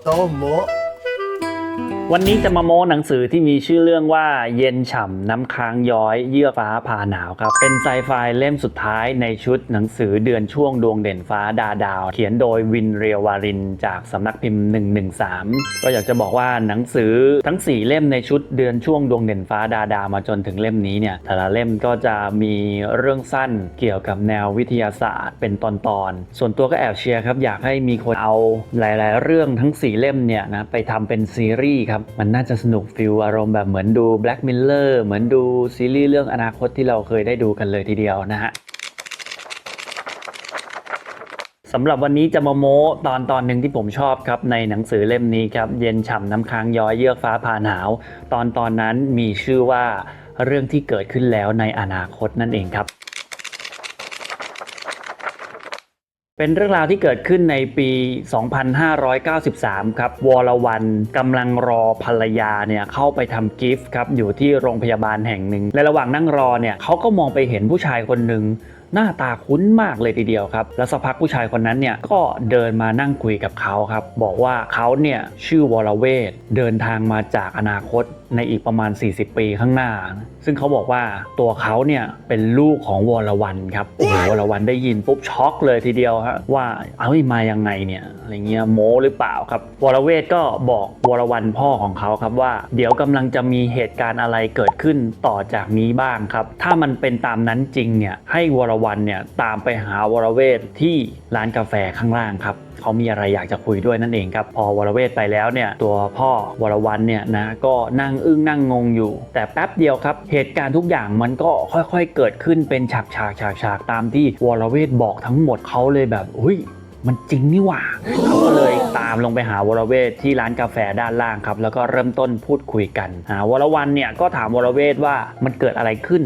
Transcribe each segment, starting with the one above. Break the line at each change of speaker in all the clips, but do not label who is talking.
โตโมะ
วันนี้จะมาโม้หนังสือที่มีชื่อเรื่องว่าเย็นฉ่ำน้ำค้างย้อยเยื่อฟ้าผ่าหนาวครับ เป็นไซไฟเล่มสุดท้ายในชุดหนังสือเดือนช่วงดวงเด่นฟ้าดาดาว เขียนโดยวินเรียววาริน จากสำนักพิมพ์ 113 ก็อยากจะบอกว่าหนังสือทั้ง 4 เล่มในชุดเดือนช่วงดวงเด่นฟ้าดาดาวมาจนถึงเล่มนี้เนี่ยแต่ละเล่มก็จะมีเรื่องสั้นเกี่ยวกับแนววิทยาศาสตร์ เป็นตอนๆส่วนตัวก็แอบเชียร์ครับอยากให้มีคนเอาหลาย ๆ เรื่องทั้ง 4 เล่มเนี่ยนะไปทำเป็นซีรีส์ครับมันน่าจะสนุกฟิลอารมณ์แบบเหมือนดู Black Mirror เหมือนดูซีรีส์เรื่องอนาคตที่เราเคยได้ดูกันเลยทีเดียวนะฮะสำหรับวันนี้จะมาโม้ตอนตอนหนึ่งที่ผมชอบครับในหนังสือเล่มนี้ครับเย็นฉ่ำน้ำค้างย้อยเยือกฟ้าผ่าหนาว ตอนตอนนั้นมีชื่อว่าเรื่องที่เกิดขึ้นแล้วในอนาคตนั่นเองครับ เป็นเรื่องราวที่เกิดขึ้นในปี 2593 ครับ วรวันกำลังรอภรรยาเนี่ยเข้าไปทำกิฟต์ครับ อยู่ที่โรงพยาบาลแห่งหนึ่งในระหว่างนั่งรอเนี่ยเขาก็มองไปเห็นผู้ชายคนหนึ่งหน้าตาคุ้นมากเลยทีเดียวครับ แล้วสักพักผู้ชายคนนั้นเนี่ยก็เดินมานั่งคุยกับเขาครับ บอกว่าเขาเนี่ยชื่อวรเวทเดินทางมาจากอนาคตในอีกประมาณ 40 ปีข้างหน้าซึ่งเขาบอกว่าตัวเขาเนี่ยเป็นลูกของวรวันครับโอ้โหวรวันได้ยินปุ๊บช็อกเลยทีเดียวฮะว่าเอ้ยมายังไงเนี่ยอะไรเงี้ยโม้หรือเปล่าครับ วรเวทก็บอกวรวันพ่อของเขาครับว่า เดี๋ยวกำลังจะมีเหตุการณ์อะไรเกิดขึ้นต่อจากนี้บ้างครับ ถ้ามันเป็นตามนั้นจริงเนี่ยให้วรวันเนี่ยตามไปหาวรเวทที่ร้านกาแฟข้างล่างครับเขามีอะไรอยากจะคุยด้วยนั่นเองครับ พอวรเวทไปแล้วเนี่ยตัวพ่อวรวันเนี่ยนะก็นั่งอึ้งนั่งงงอยู่ แต่แป๊บเดียวครับเหตุการณ์ทุกอย่างมันก็ค่อยๆเกิดขึ้นเป็นฉากฉากฉากฉากตามที่วรเวทบอกทั้งหมดเขาเลยแบบอุ้ย มันจริงนี่หว่าเขาก็เลยตามลงไปหาวรเวทที่ร้านกาแฟด้านล่างครับ แล้วก็เริ่มต้นพูดคุยกันหาวรวันเนี่ยก็ถามวรเวทว่ามันเกิดอะไรขึ้น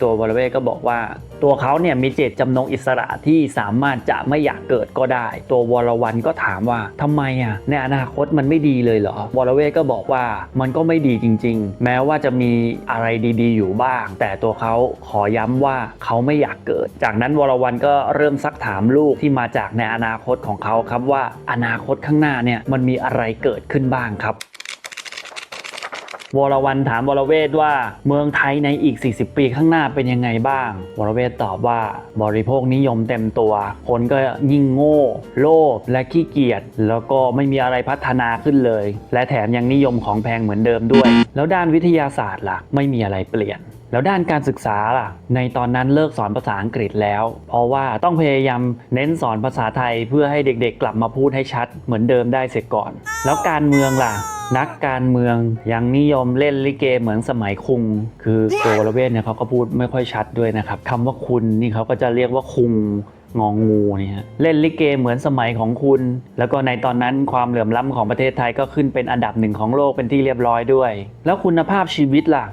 ตัววรเวทก็บอกว่าตัวเขาเนี่ยมีเจตจำนงอิสระที่สามารถจะไม่อยากเกิดก็ได้ ตัววรวันก็ถามว่าทำไมอะในอนาคตมันไม่ดีเลยเหรอวรเวทก็บอกว่ามันก็ไม่ดีจริง ๆ แม้ว่าจะมีอะไรดีๆ อยู่บ้าง แต่ตัวเขาขอย้ำว่าเขาไม่อยากเกิด จากนั้นวรวันก็เริ่มซักถามลูกที่มาจากในอนาาคตของเขาครับว่าอนาคตข้างหน้าเนี่ยมันมีอะไรเกิดขึ้นบ้างครับวรวันถามวรเวทว่าเมืองไทยในอีก 40 ปีข้างหน้าเป็นยังไงบ้าง วรเวทตอบว่าบริโภคนิยมเต็มตัว คนก็ยิ่งโง่ โลภและขี้เกียจแล้วก็ไม่มีอะไรพัฒนาขึ้นเลย และแถมยังนิยมของแพงเหมือนเดิมด้วย แล้วด้านวิทยาศาสตร์ล่ะไม่มีอะไรเปลี่ยน แล้วด้านการศึกษาล่ะ ในตอนนั้นเลิกสอนภาษาอังกฤษแล้ว เพราะว่าต้องพยายามเน้นสอนภาษาไทยเพื่อให้เด็กๆ กลับมาพูดให้ชัดเหมือนเดิมได้เสียก่อน แล้วการเมืองล่ะ นักการเมืองยังนิยมเล่นลิเกเหมือนสมัยคุง คือตัววรเวทเนี่ยเขาก็พูดไม่ค่อยชัดด้วยนะครับคำว่าคุณนี่เขาก็จะเรียกว่าคุงงองงูเนี่ยฮะเล่นลิเกเหมือนสมัยของคุณ แล้วก็ในตอนนั้นความเหลื่อมล้ำของประเทศไทยก็ขึ้นเป็นอันดับหนึ่งของโลกเป็นที่เรียบร้อยด้วย แล้วคุณภาพชีวิตล่ะ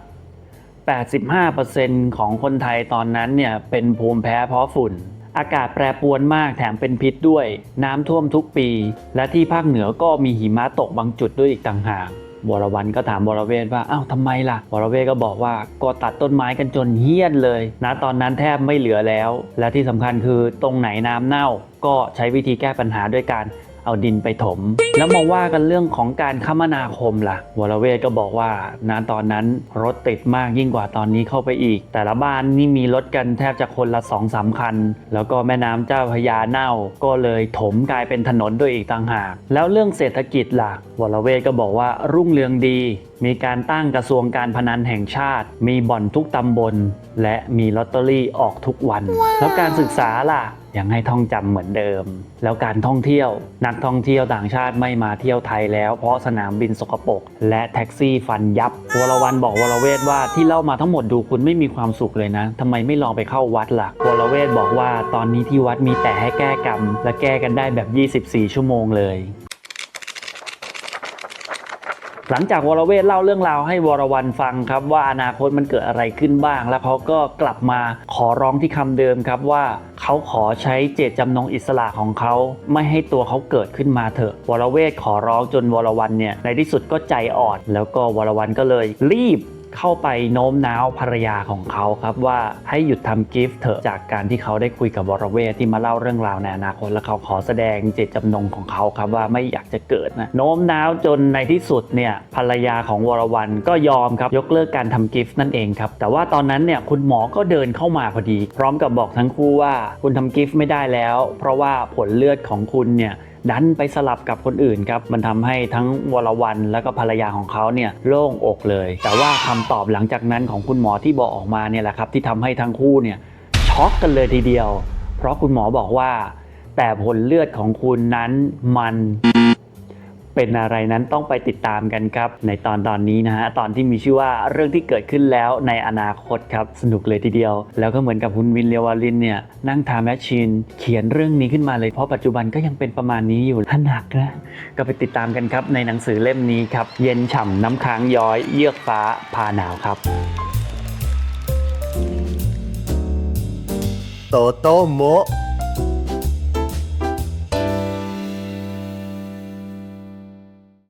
85%ของคนไทยตอนนั้นเนี่ยเป็นภูมิแพ้เพราะฝุ่น อากาศแปรปรวนมากแถมเป็นพิษด้วย น้ำท่วมทุกปี และที่ภาคเหนือก็มีหิมะตกบางจุดด้วยอีกต่างหากวรวันก็ถามวรเวทว่าอ้าวทำไมล่ะวรเวทก็บอกว่าก็ตัดต้นไม้กันจนเฮี้ยนเลยนะตอนนั้นแทบไม่เหลือแล้ว และที่สำคัญคือตรงไหนน้ำเน่าก็ใช้วิธีแก้ปัญหาด้วยการ เอาดินไปถม แล้วมาว่ากันเรื่องของการคมนาคมล่ะ วรเวทก็บอกว่านะตอนนั้นรถติดมากยิ่งกว่าตอนนี้เข้าไปอีก แต่ละบ้านนี่มีรถกันแทบจะคนละสองสามคัน แล้วก็แม่น้ำเจ้าพระยาเน่า ก็เลยถมกลายเป็นถนนด้วยอีกต่างหาก แล้วเรื่องเศรษฐกิจล่ะ วรเวทก็บอกว่ารุ่งเรืองดีมีการตั้งกระทรวงการพนันแห่งชาติ มีบ่อนทุกตำบล และมีลอตเตอรี่ออกทุกวัน แล้วการศึกษาล่ะ ยังให้ท่องจำเหมือนเดิม แล้วการท่องเที่ยว นักท่องเที่ยวต่างชาติไม่มาเที่ยวไทยแล้ว เพราะสนามบินสกปรกและแท็กซี่ฟันยับ วรวันบอกวรเวทว่าที่เล่ามาทั้งหมดดูคุณไม่มีความสุขเลยนะทำไมไม่ลองไปเข้าวัดล่ะ วรเวทบอกว่าตอนนี้ที่วัดมีแต่ให้แก้กรรม และแก้กันได้แบบ 24 ชั่วโมงเลย หลังจากวรเวทเล่าเรื่องราวให้วรวันฟังครับว่าอนาคตมันเกิดอะไรขึ้นบ้าง แล้วเขาก็กลับมาขอร้องที่คำเดิมครับว่าเขาขอใช้เจตจำนงอิสระของเขาไม่ให้ตัวเขาเกิดขึ้นมาเถอะ วรเวทขอร้องจนวรวันเนี่ยในที่สุดก็ใจอ่อน แล้วก็วรวันก็เลยรีบ เข้าไปโน้มน้าวภรรยาของเขาครับว่าให้หยุดทำกิฟต์เถอะจากการที่เขาได้คุยกับวรเวทที่มาเล่าเรื่องราวในอนาคตแล้วเขาขอแสดงเจตจำนงของเขาครับว่าไม่อยากจะเกิดนะโน้มน้าวจนในที่สุดเนี่ยภรรยาของวรวันก็ยอมครับยกเลิกการทำกิฟต์นั่นเองครับแต่ว่าตอนนั้นเนี่ยคุณหมอก็เดินเข้ามาพอดี พร้อมกับบอกทั้งคู่ว่าคุณทำกิฟต์ไม่ได้แล้ว เพราะว่าผลเลือดของคุณเนี่ย ดันไปสลับกับคนอื่นครับมันทำให้ทั้งวรวันและก็ภรรยาของเขาเนี่ยโล่งอกเลย แต่ว่าคำตอบหลังจากนั้นของคุณหมอที่บอกออกมาเนี่ยแหละครับที่ทำให้ทั้งคู่เนี่ยช็อกกันเลยทีเดียว เพราะคุณหมอบอกว่า แต่ผลเลือดของคุณนั้นมัน เป็นอะไรนั้นต้องไปติดตามกันครับ ในตอนตอนนี้นะฮะตอนที่มีชื่อว่าเรื่องที่เกิดขึ้นแล้วในอนาคตครับสนุกเลยทีเดียว แล้วก็เหมือนกับคุณวินเลียวาลินเนี่ยนั่งทาแมชชีนเขียนเรื่องนี้ขึ้นมาเลยเพราะปัจจุบันก็ยังเป็นประมาณนี้อยู่ถ้าหนักนะก็ไปติดตามกันครับในหนังสือเล่มนี้ครับเย็นฉ่ำน้ำค้างย้อยเยือกฟ้าพาหนาวครับ
โตโตโม